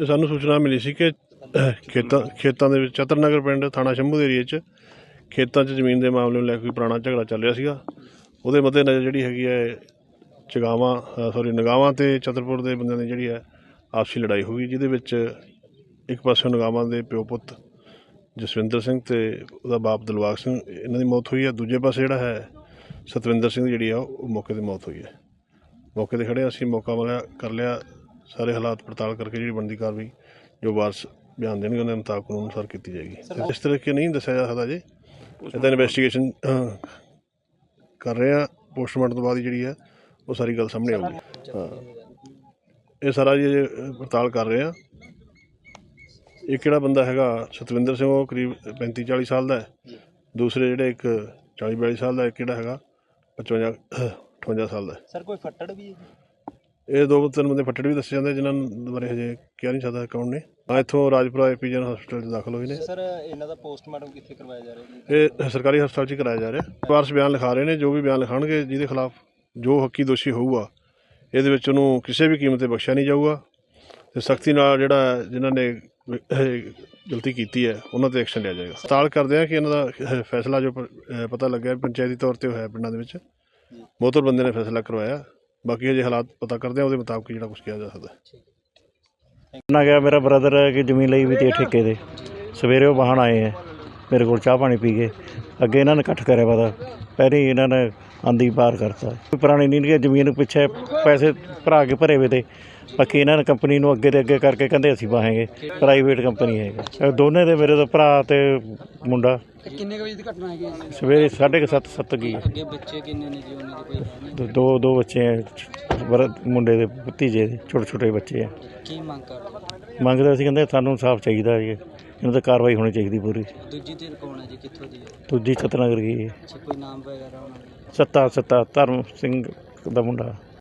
ਇਹ ਸਾਨੂੰ ਸੂਚਨਾ ਮਿਲੀ ਸੀ ਕਿ ਖੇਤਾਂ ਖੇਤਾਂ ਦੇ ਵਿੱਚ ਚਤਰਨਗਰ ਪਿੰਡ ਥਾਣਾ ਸ਼ੰਭੂ ਦੇ ਏਰੀਏ 'ਚ ਖੇਤਾਂ 'ਚ ਜ਼ਮੀਨ ਦੇ ਮਾਮਲੇ ਨੂੰ ਲੈ ਕੇ ਕੋਈ ਪੁਰਾਣਾ ਝਗੜਾ ਚੱਲ ਰਿਹਾ ਸੀਗਾ। ਉਹਦੇ ਮੱਦੇ ਨਜ਼ਰ ਜਿਹੜੀ ਹੈਗੀ ਹੈ, ਚਗਾਵਾਂ ਸੌਰੀ ਨਗਾਵਾਂ ਤੇ ਚਤਰਪੁਰ ਦੇ ਬੰਦਿਆਂ ਦੀ ਜਿਹੜੀ ਹੈ, ਆਪਸੀ ਲੜਾਈ ਹੋ ਗਈ, ਜਿਹਦੇ ਵਿੱਚ ਇੱਕ ਪਾਸੇ ਨਗਾਵਾਂ ਦੇ ਪਿਓ ਪੁੱਤ ਜਸਵਿੰਦਰ ਸਿੰਘ ਤੇ ਉਹਦਾ ਬਾਪ ਦਿਲਵਾਗ ਸਿੰਘ, ਇਹਨਾਂ ਦੀ ਮੌਤ ਹੋਈ ਹੈ। ਦੂਜੇ ਪਾਸੇ ਜਿਹੜਾ ਹੈ, ਸਤਵਿੰਦਰ ਸਿੰਘ ਜਿਹੜੀ ਆ, ਉਹ ਮੌਕੇ ਤੇ ਮੌਤ ਹੋਈ ਹੈ। ਮੌਕੇ ਤੇ ਖੜੇ ਅਸੀਂ ਮੌਕਾ ਵਾਲਾ ਕਰ ਲਿਆ। ਸਾਰੇ ਹਾਲਾਤ ਪੜਤਾਲ ਕਰਕੇ ਜਿਹੜੀ ਬਣਦੀ ਕਾਰਵਾਈ ਜੋ ਵਾਰਸ ਬਿਆਨ ਦੇਣਗੇ ਉਹਨਾਂ ਦੇ ਮੁਤਾਬਕ ਕਾਨੂੰਨ ਅਨੁਸਾਰ ਕੀਤੀ ਜਾਏਗੀ। ਇਸ ਤਰ੍ਹਾਂ ਕਿ ਨਹੀਂ ਦੱਸਿਆ ਜਾ ਸਕਦਾ ਜੀ। ਇਹ ਤਾਂ ਇਨਵੈਸਟੀਗੇਸ਼ਨ ਕਰ ਰਹੇ ਆ ਪੋਸਟਮਾਰਟਮ ਤੋਂ ਬਾਅਦ ਜਿਹੜੀ ਹੈ ਉਹ ਸਾਰੀ ਗੱਲ ਸਾਹਮਣੇ ਆਊਗੀ। ਹਾਂ। ਇਹ ਸਾਰਾ ਜੀ ਪੜਤਾਲ ਕਰ ਰਹੇ ਆ ਇਹ ਕਿਹੜਾ ਬੰਦਾ ਹੈਗਾ ਸਤਵਿੰਦਰ ਸਿੰਘ ਉਹ ਕਰੀਬ 35 40 ਸਾਲ ਦਾ ਹੈ। ਦੂਸਰੇ ਜਿਹੜੇ ਇੱਕ 40 42 ਸਾਲ ਦਾ ਇੱਕ ਕਿਹੜਾ ਹੈਗਾ 55 58 ਸਾਲ ਦਾ। ਸਰ ਕੋਈ ਫੱਟੜ ਵੀ ਹੈ ਇਹ ਦੋ ਤਿੰਨ ਬੰਦੇ ਫੱਟੜ ਵੀ ਦੱਸੇ ਜਾਂਦੇ ਜਿਨ੍ਹਾਂ ਨੂੰ ਬਾਰੇ ਹਜੇ ਕਿਹਾ ਨਹੀਂ ਸਕਦਾ ਕੌਣ ਨੇ। ਆ ਇੱਥੋਂ ਰਾਜਪੁਰਾ ਐਪੀਜਨ ਹਸਪੀਟਲ 'ਚ ਦਾਖਲ ਹੋਏ ਨੇ। ਸਰ ਇਹਨਾਂ ਦਾ ਪੋਸਟਮਾਰਟਮ ਕਿੱਥੇ ਕਰਵਾਇਆ ਜਾ ਰਿਹਾ ਇਹ ਸਰਕਾਰੀ ਹਸਪਤਾਲ 'ਚ ਹੀ ਕਰਾਇਆ ਜਾ ਰਿਹਾ। ਵਾਰਸ ਬਿਆਨ ਲਿਖਾ ਰਹੇ ਨੇ ਜੋ ਵੀ ਬਿਆਨ ਲਿਖਾਣਗੇ ਜਿਹਦੇ ਖਿਲਾਫ ਜੋ ਹੱਕੀ ਦੋਸ਼ੀ ਹੋਊਗਾ ਇਹਦੇ ਵਿੱਚ ਉਹਨੂੰ ਕਿਸੇ ਵੀ ਕੀਮਤ ਤੇ ਬਖਸ਼ਿਆ ਨਹੀਂ ਜਾਊਗਾ। ਤੇ ਸਖਤੀ ਨਾਲ ਜਿਹੜਾ ਜਿਨ੍ਹਾਂ ਨੇ ਗਲਤੀ ਕੀਤੀ ਹੈ ਉਹਨਾਂ ਤੇ ਐਕਸ਼ਨ ਲਿਆ ਜਾਏਗਾ। ਸਤਾਲ ਕਰਦੇ ਆ ਕਿ ਇਹਨਾਂ ਦਾ ਫੈਸਲਾ ਜੋ ਪਤਾ ਲੱਗਿਆ ਪੰਚਾਇਤੀ ਤੌਰ ਤੇ ਹੋਇਆ ਪਿੰਡਾਂ ਦੇ ਵਿੱਚ। ਮੋਤਰ ਬੰਦੇ ਨੇ ਫੈਸਲਾ ਕਰਵਾਇਆ। ਬਾਕੀ ਅਜੇ ਹਾਲਾਤ ਪਤਾ ਕਰਦੇ ਆ ਉਹਦੇ ਮੁਤਾਬਕ ਜਿਹੜਾ ਕੁਝ ਕਿਹਾ ਜਾ ਸਕਦਾ। ਹੈ। ਨਾ ਗਿਆ ਮੇਰਾ ਬ੍ਰਦਰ ਹੈ ਕਿ ਜ਼ਮੀਨ ਲਈ ਵੀ ਤੇ ਠੇਕੇ ਦੇ ਸਵੇਰੇ ਉਹ ਵਾਹਣ ਆਏ ਹੈ ਮੇਰੇ ਕੋਲ ਚਾਹ ਪਾਣੀ ਪੀ ਗਏ ਅੱਗੇ ਇਹਨਾਂ ਨੇ ਇਕੱਠ ਕਰਿਆ ਪਹਿਲੇ ਹੀ ਇਹਨਾਂ ਨੇ ਆਂਦੀ ਪਾਰ ਕਰਤਾ। ਕੋਈ ਪੁਰਾਣੀ ਨਹੀਂ ਕਿ ਜ਼ਮੀਨ ਪਿੱਛੇ ਪੈਸੇ ਭਰਾ ਕੇ ਭਰੇ ਵੇ ਤੇ। ਬਾਕੀ ਇਹਨਾਂ ਨੇ ਕੰਪਨੀ ਨੂੰ ਅੱਗੇ ਤੇ ਅੱਗੇ ਕਰਕੇ ਕਹਿੰਦੇ ਅਸੀਂ ਵਾਹਾਂਗੇ ਪ੍ਰਾਈਵੇਟ ਕੰਪਨੀ ਹੈਗਾ। ਇਹ ਦੋਨੇ ਦੇ ਮੇਰੇ ਦਾ ਭਰਾ ਤੇ ਮੁੰਡਾ। ਕਿੰਨੇ ਵਜੇ ਦੀ ਘਟਨਾ ਹੈਗੀ ਸਵੇਰੇ 7:30 ਸੱਤ ਕੀ ਅੱਗੇ ਬੱਚੇ ਕਿੰਨੇ ਨੇ ਜੀ ਉਹਨਾਂ ਦੇ ਕੋਈ ਦੋ ਦੋ ਬੱਚੇ ਹੈ ਬਰ- ਮੁੰਡੇ ਦੇ ਭਤੀਜੇ ਦੇ ਛੋਟੇ ਛੋਟੇ ਬੱਚੇ ਹੈ ਕੀ ਮੰਗ ਕਰਦੇ? ਮੰਗਦੇ ਅਸੀਂ ਕਹਿੰਦੇ ਸਾਨੂੰ ਇਨਸਾਫ ਚਾਹੀਦਾ ਜੀ। ਇਹਨਾਂ ਤੇ ਕਾਰਵਾਈ ਹੋਣੀ ਚਾਹੀਦੀ ਪੂਰੀ। ਦੂਜੀ ਧਿਰ ਕੌਣ ਹੈ ਜੀ? ਕਿੱਥੋਂ ਦੀ ਹੈ? ਦੂਜੀ ਚਤਨਗਰ ਗਈ ਹੈ। ਅੱਛਾ ਕੋਈ ਨਾਮ ਵਗੈਰਾ ਉਹਨਾਂ ਦਾ? ਸੱਤਾ ਸੱਤਾ ਧਰਮ ਸਿੰਘ ਦਾ ਮੁੰਡਾ।